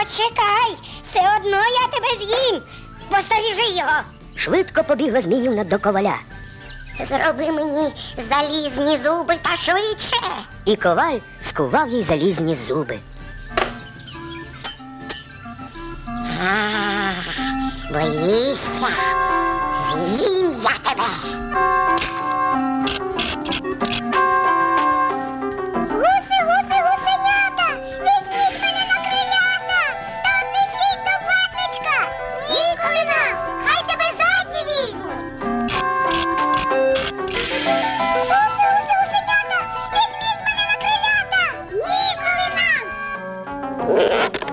Зачекай, все одно я тебе з'їм. Посторіжи його. Швидко побігла Зміївна до коваля. Зроби мені залізні зуби та швидше. І коваль скував їй залізні зуби. А, боїшся? З'їм я Oh,